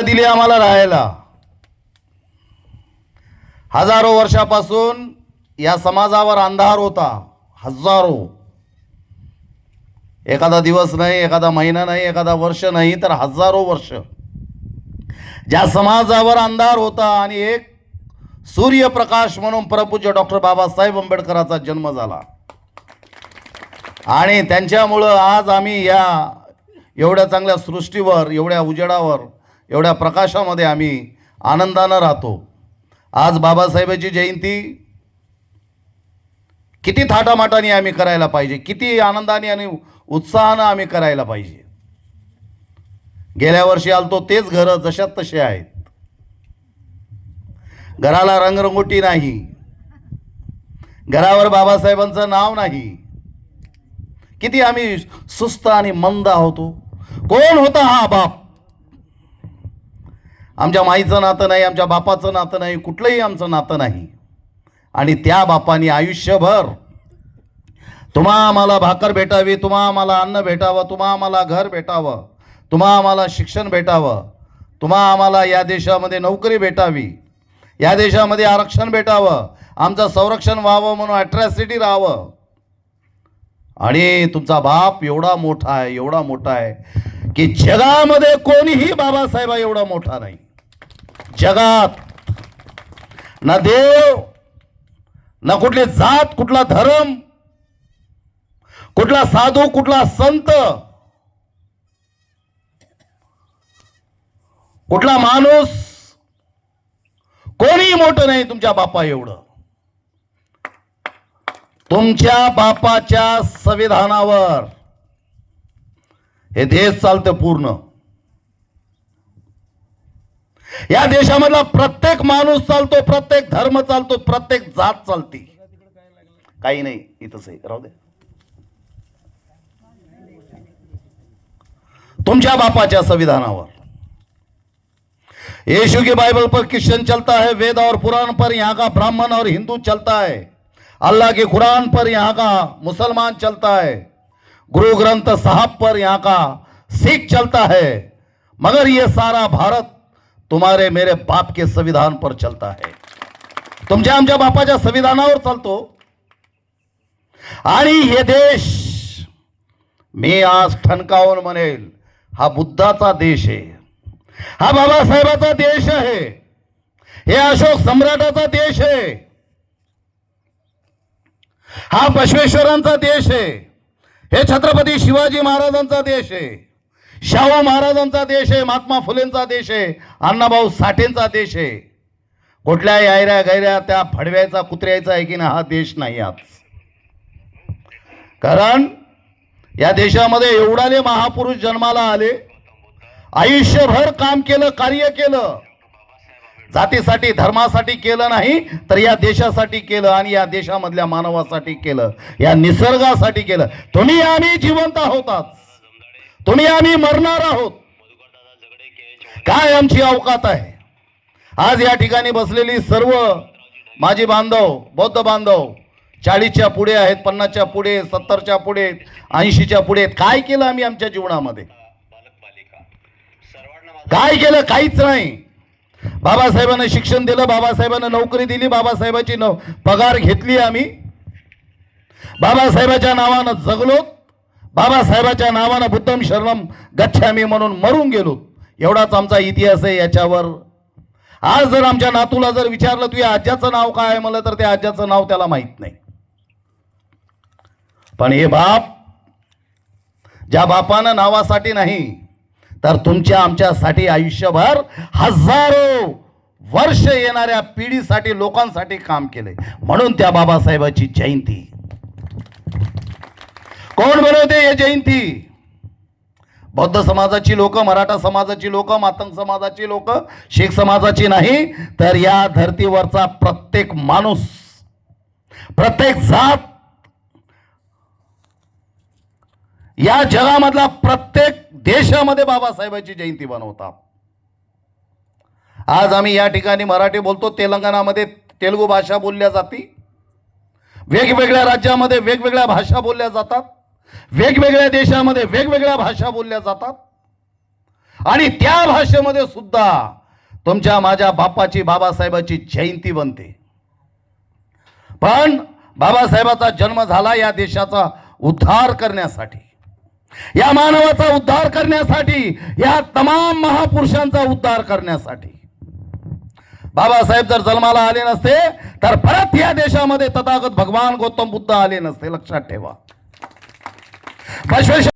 दिली आम्हाला राहायला. हजारो वर्षापासून या समाजावर अंधार होता. हजारो. एखादा दिवस नाही एखादा महिना नाही एखादा वर्ष नाही तर हजारो वर्ष. ज्या समाजावर अंधार होता आणि एक सूर्यप्रकाश म्हणून प्रपूज्य डॉक्टर बाबासाहेब आंबेडकरांचा जन्म झाला. आणि त्यांच्यामुळं आज आम्ही या एवढ्या चांगल्या सृष्टीवर एवढ्या उजेडावर एवढ्या प्रकाशामध्ये आम्ही आनंदानं राहतो. आज बाबासाहेबाची जयंती. किती थाटामाटाने आम्ही करायला पाहिजे किती आनंदाने आणि उत्साहानं आम्ही करायला पाहिजे. गेल्या वर्षी आलतो तेच घरं जशात तसे आहेत. घराला रंगरंगोटी नाही. घरावर बाबासाहेबांचं नाव नाही. किती आम्ही सुस्त आणि मंद आहोतो. कोण होता हा बाप? आमच्या माईचं नातं नाही आमच्या बापाचं नातं नाही कुठलंही आमचं नातं नाही. आणि त्या बापाने आयुष्यभर तुम्हा आम्हाला भाकर भेटावी तुम्हा आम्हाला अन्न भेटावं तुम्हा आम्हाला घर भेटावं तुम्हा आम्हाला शिक्षण भेटावं तुम्हा आम्हाला या देशामध्ये नोकरी भेटावी या देशामध्ये आरक्षण भेटावं आमचं संरक्षण व्हावं म्हणून अट्रॅसिटी राहावं. आणि तुमचा बाप एवढा मोठा आहे एवढा मोठा आहे की जगामध्ये कोणीही बाबासाहेबा एवढा मोठा नाही. जगात. ना देव ना कुठली जात कुठला धर्म कुठला साधू कुठला संत कुठला माणूस कोणी मोठं नाही तुमच्या बापा एवढं. तुमच्या बापाच्या संविधानावर हे देश चालतं पूर्ण. या देशामधला प्रत्येक माणूस चालतो प्रत्येक धर्म चालतो प्रत्येक जात चालती. काही नाही इथंच आहे राहू दे. तुमच्या बापाच्या संविधानावर. यीशु की बाइबल पर क्रिश्चियन चलता है वेद और पुराण पर यहाँ का ब्राह्मण और हिंदू चलता है। अल्लाह के कुरान पर यहाँ का मुसलमान चलता है। गुरु ग्रंथ साहब पर यहाँ का सिख चलता है। मगर ये सारा भारत तुम्हारे मेरे बाप के संविधान पर चलता है। तुमच्या आमच्या बापाच्या संविधानावर चालतो। आणि हे देश मी आज ठणकावून म्हणेल हा बुद्धाचा देश आहे. हा बाबासाहेबाचा देश आहे. हे अशोक सम्राटाचा देश आहे. हा बसवेश्वरांचा देश आहे. हे छत्रपती शिवाजी महाराजांचा देश आहे. शाहू महाराजांचा देश आहे महात्मा फुलेंचा देश आहे अण्णाभाऊ साठेंचा देश आहे. कुठल्या यायऱ्या गैऱ्या त्या फडव्याचा कुत्र्याचा आहे की ना हा देश नाही आज. कारण या देशामध्ये एवढाले महापुरुष जन्माला आले आयुष्यभर काम केलं कार्य केलं. जातीसाठी धर्मासाठी केलं नाही तर या देशासाठी केलं आणि या देशामधल्या मानवासाठी केलं या निसर्गासाठी केलं. तुम्ही आम्ही जिवंत होताच तुम्ही आम्ही मरणार आहोत. काय आमची अवकात आहे? आज या ठिकाणी बसलेली सर्व माझी बांधव बौद्ध बांधव चाळीसच्या पुढे आहेत पन्नासच्या पुढे सत्तरच्या पुढे ऐंशीच्या पुढे आहेत. काय केलं आम्ही आमच्या जीवनामध्ये? काय केलं? काहीच नाही. बाबासाहेबांना शिक्षण दिलं बाबासाहेबांना नोकरी दिली बाबासाहेबाची न पगार घेतली आम्ही. बाबासाहेबाच्या नावानं जगलो बाबासाहेबाच्या नावानं बुद्धम शरणम गच्छामी म्हणून मरून गेलो. एवढाच आमचा इतिहास आहे याच्यावर. आज जर आमच्या नातूला जर विचारलं तुझ्या आज्याचं नाव काय आहे? म्हणलं तर त्या आज्याचं नाव त्याला माहीत नाही. पण हे बाप ज्या बापानं नावासाठी नाही तर तुमच्या आमच्यासाठी आयुष्यभर हजारो वर्ष येणाऱ्या पिढीसाठी लोकांसाठी काम केले म्हणून त्या बाबासाहेबाची जयंती. कोण बनवते हे जयंती? बौद्ध समाजाची लोक मराठा समाजाची लोक मातंग समाजाची लोक शीख समाजाची नाही तर या धर्तीवरचा प्रत्येक माणूस प्रत्येक जात या जगामधला प्रत्येक देशामध्ये बाबासाहेबांची जयंती बनवतात. आज आम्ही या ठिकाणी मराठी बोलतो तेलंगणामध्ये तेलुगू भाषा बोलल्या जाती. वेगवेगळ्या राज्यामध्ये वेगवेगळ्या भाषा बोलल्या जातात. वेगवेगळ्या देशामध्ये वेगवेगळ्या भाषा बोलल्या जातात. आणि त्या भाषेमध्ये सुद्धा तुमच्या माझ्या बापाची बाबासाहेबाची जयंती बनते. पण बाबासाहेबाचा जन्म झाला या देशाचा उद्धार करण्यासाठी. या मानवाचा उद्धार करण्यासाठी या तमाम महापुरुषांचा उद्धार करण्यासाठी. बाबासाहेब जर जन्माला आले नसते तर परत या देशामध्ये तथागत भगवान गौतम बुद्ध आले नसते लक्षात ठेवा. Mas veja.